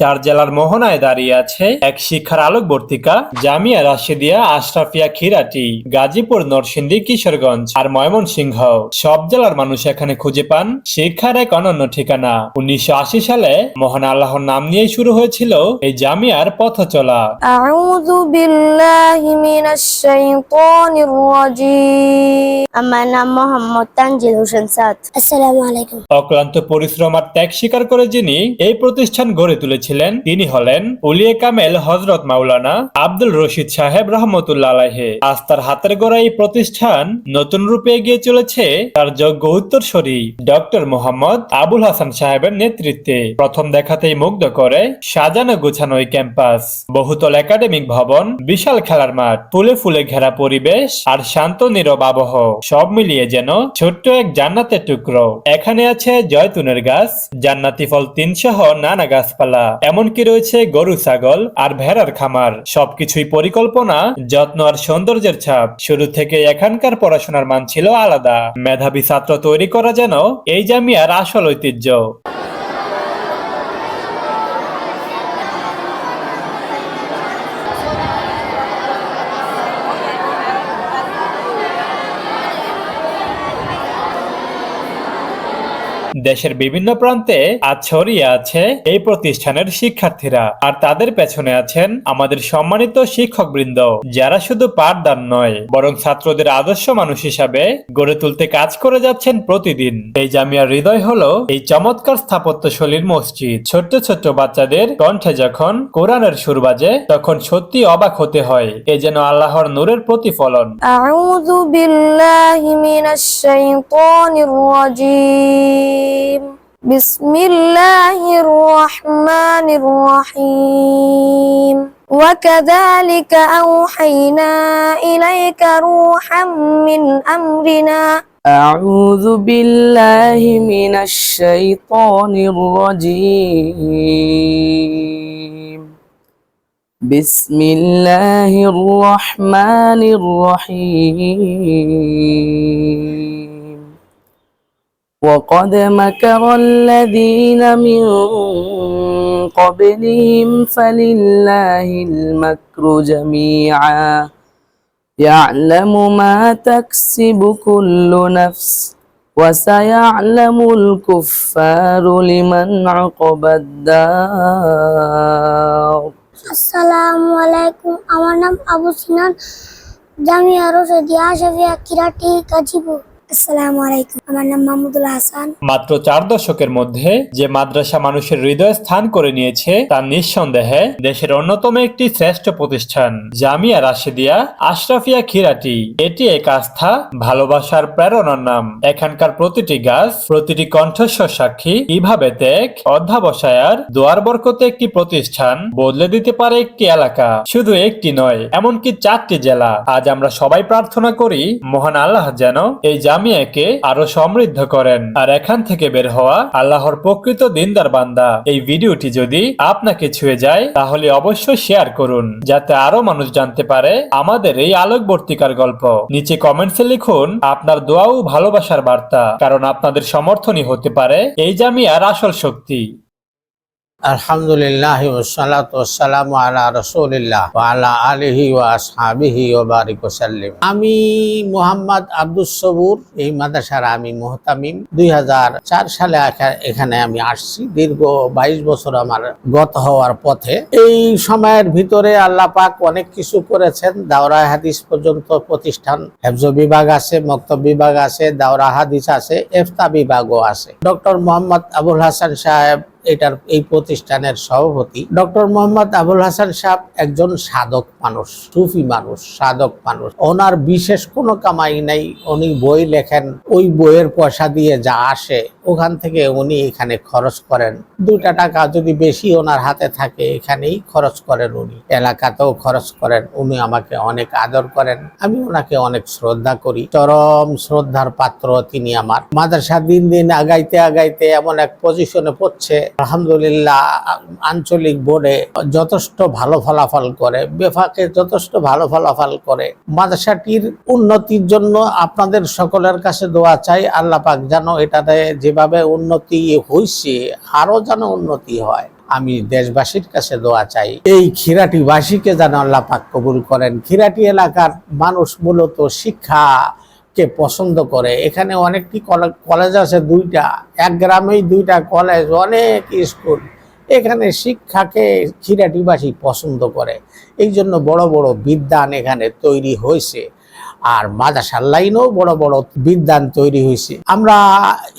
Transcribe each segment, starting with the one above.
চার জেলার মোহনায় দাঁড়িয়ে আছে এক শিক্ষার আলোকবর্তিকা জামিয়া রাশেদিয়া আশরাফিয়া খিরাটি গাজীপুর নরসিংদী কিশোরগঞ্জ আর ময়মনসিংহ। সব জেলার মানুষ এখানে খুঁজে পান শিক্ষার এক অনন্য ঠিকানা। উনিশশো সালে মোহন আল্লাহর নাম নিয়ে শুরু হয়েছিল এই জামিয়ার পথ চলা। আমার নাম মোহাম্মদ তানজিল হোসেন সাদ। আসসালামু আলাইকুম। অক্লান্ত পরিশ্রম আর ত্যাগ স্বীকার করে যিনি এই প্রতিষ্ঠান গড়ে তুলেছেন তুলেছিলেন তিনি হলেন উলিয়ে কামেল হজরত মাওলানা আব্দুল রশিদ সাহেব রহমতুল্লাহ আলাহে আজ তার হাতের গড়া এই প্রতিষ্ঠান নতুন রূপে এগিয়ে চলেছে তার যোগ্য উত্তরসূরি ডক্টর মোহাম্মদ আবুল হাসান সাহেবের নেতৃত্বে। প্রথম দেখাতেই মুগ্ধ করে সাজানো গোছানো এই ক্যাম্পাস। বহুতল একাডেমিক ভবন, বিশাল খেলার মাঠ, ফুলে ফুলে ঘেরা পরিবেশ আর শান্ত নীরব আবহ। সব মিলিয়ে যেন ছোট্ট এক জান্নাতের টুকরো। এখানে আছে জয়তুনের গাছ, জান্নাতি ফল তিন সহ নানা গাছপালা। এমনকি রয়েছে গরু, ছাগল আর ভেড়ার খামার। সবকিছুই পরিকল্পনা, যত্ন আর সৌন্দর্যের ছাপ। শুরু থেকে এখানকার পড়াশোনার মান ছিল আলাদা। মেধাবী ছাত্র তৈরি করা যেন এই জামিয়ার আসল ঐতিহ্য। দেশের বিভিন্ন প্রান্তে আজ ছড়িয়ে আছে এই প্রতিষ্ঠানের শিক্ষার্থীরা। আর তাদের পেছনে আছেন আমাদের সম্মানিত শিক্ষক বৃন্দ যারা শুধু পাঠদান নয়, বরং ছাত্রদের আদর্শ মানুষ হিসাবে গড়ে তুলতে কাজ করে যাচ্ছেন প্রতিদিন। এই জামিয়ার হৃদয় হলো এই চমৎকার স্থাপত্যশৈলীর মসজিদ। ছোট্ট ছোট্ট বাচ্চাদের কণ্ঠে যখন কোরআনের সুর বাজে, তখন সত্যি অবাক হতে হয়, এ যেন আল্লাহর নূরের প্রতিফলন। আউযু বিল্লাহি মিনাশ শাইতানির রাজিম। الرجيم بسم الله الرحمن الرحيم. وكذلك أوحينا إليك روحا من أمرنا. أعوذ بالله من الشيطان الرجيم. بسم الله الرحمن الرحيم. وقد مكر الذين من قبلهم فلله المكر جميعا يعلم ما تكسب كل نفس وسيعلم الكفار لمن عقبى الدار আসসালামু আলাইকুম আমার নাম আবু সিনান জামিয়া রশিদিয়া আশাফিয়া কিরাটি গাজীপুর মাত্র চার দশকের মধ্যে যে মাদ্রাসা মানুষের হৃদয় স্থান করে নিয়েছে, তা নিঃসন্দেহে দেশের অন্যতম একটি শ্রেষ্ঠ প্রতিষ্ঠান, জামিয়া রাশেদিয়া আশরাফিয়া খিরাটি। এটি এক আস্থা, ভালোবাসার প্রেরণার নাম। এখানকার প্রতিটি গাছ, প্রতিটি কণ্ঠস্বর সাক্ষী। কীভাবে ত্যাগ, অধ্যাবসায়ার দোয়ার বরকতে একটি প্রতিষ্ঠান বদলে দিতে পারে একটি এলাকা? শুধু একটি নয়, এমনকি চারটি জেলা। আজ আমরা সবাই প্রার্থনা করি, মহান আল্লাহ যেন এই জামিয়াকে আরও সমৃদ্ধ করেন। আর এখান থেকে বের হওয়া আল্লাহর প্রকৃত দিনদার বান্দা। এই ভিডিওটি যদি আপনাকে ছুঁয়ে যায়, তাহলে অবশ্যই শেয়ার করুন, যাতে আরও মানুষ জানতে পারে আমাদের এই আলোকবর্তিকার গল্প। নিচে কমেন্টসে লিখুন আপনার দোয়াও ভালোবাসার বার্তা, কারণ আপনাদের সমর্থনই হতে পারে এই জামিয়ার আসল শক্তি। আলহামদুলিল্লাহ ওসালাত ওসালামু আলা রসুলিল্লাহ আলা আলিহি ওয়া আসহাবিহি ওয়া বারিক ওয়াসাল্লিম আমি মোহাম্মদ আব্দুস সবুর, এই মাদ্রাসার আমি মোহতামিম। দুই হাজার চার সালে এখানে আমি আসছি। দীর্ঘ বাইশ বছর আমার গত হওয়ার পথে। এই সময়ের ভিতরে আল্লাহ পাক অনেক কিছু করেছেন। দাওরা হাদিস পর্যন্ত প্রতিষ্ঠান, হেফজ বিভাগ আছে, মক্তব বিভাগ আছে, দাওরা হাদিস আছে এফতা বিভাগও আছে। ডক্টর মোহাম্মদ আবুল হাসান সাহেব এটার এই প্রতিষ্ঠানের সভাপতি ডক্টর মোহাম্মদ আবুল হাসান সাহেব একজন সাধক মানুষ, সুফি মানুষ, সাধক মানুষ। ওনার বিশেষ কোনো কামাই নাই, উনি বই লেখেন, ওই বইয়ের পয়সা দিয়ে যা আসে, ওখান থেকে উনি এখানে খরচ করেন। দুটা টাকা যদি বেশি ওনার হাতে থাকে, এখানেই খরচ করেন উনি। এলাকাতেও খরচ করেন, উনি আমাকে অনেক আদর করেন। আমি ওনাকে অনেক শ্রদ্ধা করি। চরম শ্রদ্ধার পাত্র তিনি আমার। মাদ্রাসা দিন দিন আগাইতে আগাইতে এমন এক পজিশনে পড়ছে আলহামদুলিল্লাহ, আঞ্চলিক বোর্ডে যথেষ্ট ভালো ফলাফল করে বেফাকে যথেষ্ট ভালো ফলাফল করে। মাদ্রাসাটির উন্নতির জন্য আপনাদের সকলের কাছে দোয়া চাই, আল্লাহ পাক যেন এটাতে যেভাবে উন্নতি হয়েছে আরও যেন উন্নতি হয়। আমি দেশবাসীর কাছে দোয়া চাই, এই খিরাটি বাসীকে যেন আল্লাহ পাক কবুল করেন। খিরাটি এলাকার মানুষ মূলত শিক্ষা কে পছন্দ করে। এখানে অনেকটি কলেজ আছে দুইটা, এক গ্রামেই দুইটা কলেজ অনেক স্কুল এখানে শিক্ষাকে খিরাটিবাসী পছন্দ করে। এই জন্য বড় বড় বিদ্যান এখানে তৈরি হয়েছে আর মাদাসার লাইনেও বড় বড় বিদ্যান তৈরি হয়েছে আমরা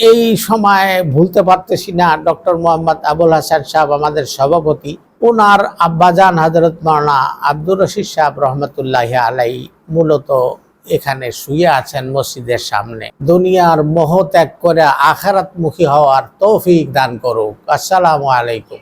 এই সময় ভুলতে পারতেছি না, ডক্টর মোহাম্মদ আবুল হাসান সাহেব আমাদের সভাপতি। ওনার আব্বাজান হজরত মাওলানা আব্দুর রশিদ সাহেব রহমতুল্লাহ আলাই মূলত এখানে শুয়ে আছেন মসজিদের সামনে। দুনিয়ার মোহ ত্যাগ করে আখারাতমুখী হওয়ার তৌফিক দান করুক। আসসালামু আলাইকুম।